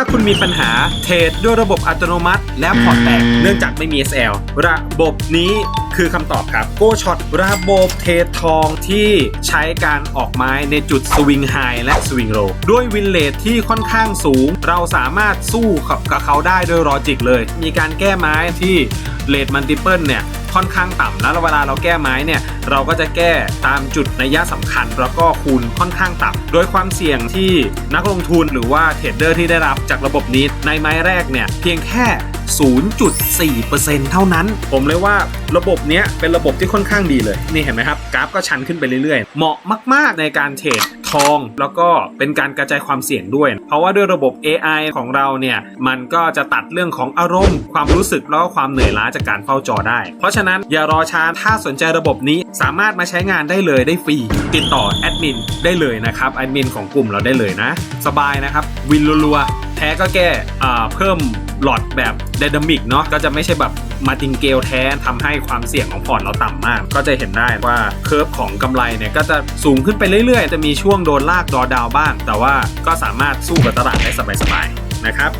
าคุณมีปัญหาเทรดด้วยระบบอัตโนมัติ และพอร์ตแตกเนื่องจากไม่มี SL ระบบนี้คือคำตอบครับ Go Shot ระบบเทรดทองที่ใช้การออกไม้ในจุดสวิงไฮและสวิงโลด้วยวินเลทที่ค่อนข้างสูง เราสามารถสู้กับเขาได้โดยลอจิกเลย มีการแก้ไม้ที่เลทมันติเปิลเนี่ย ค่อนข้างต่ำแล้วเวลาเราแก้ไม้เนี่ยเราก็จะแก้ตามจุดในยะสำคัญ แล้วก็คูณค่อนข้างต่ำโดยความเสี่ยงที่นักลงทุนหรือว่าเทรดเดอร์ที่ได้รับจากระบบนี้ในไม้แรกเนี่ยเพียงแค่ 0.4%เท่านั้น ผมเลยว่าระบบเนี้ยเป็นระบบที่ค่อนข้างดีเลย นี่เห็นไหมครับ กราฟก็ชันขึ้นไปเรื่อยๆ เหมาะมาก ๆ ในการเทรดทอง แล้วก็เป็นการกระจายความเสี่ยงด้วย เพราะว่าด้วยระบบ AI ของเราเนี่ย มันก็จะตัดเรื่องของอารมณ์ ความรู้สึกแล้วก็ความเหนื่อยล้าจากการเฝ้าจอได้ เพราะฉะนั้นอย่ารอช้าถ้าสนใจระบบนี้สามารถมาใช้งานได้เลยได้ฟรี ติดต่อแอดมินได้เลยนะครับแอดมินของกลุ่มเราได้เลยนะ สบายนะครับ วินรัวๆ ท้ก็แก้อ่เพิ่มหลอดแบบไดนามิกเนาะก็จะไม่ใช่แบบมาติงเกลแท้ทำให้ความเสี่ยงของพอร์ตเราต่ำมาก ก็จะเห็นได้ว่าเคอร์ฟของกำไรเนี่ยก็จะสูงขึ้นไปเรื่อยๆ จะมีช่วงโดนลากดอดาวบ้าง แต่ว่าก็สามารถสู้กับตลาดได้สบายๆนะครับ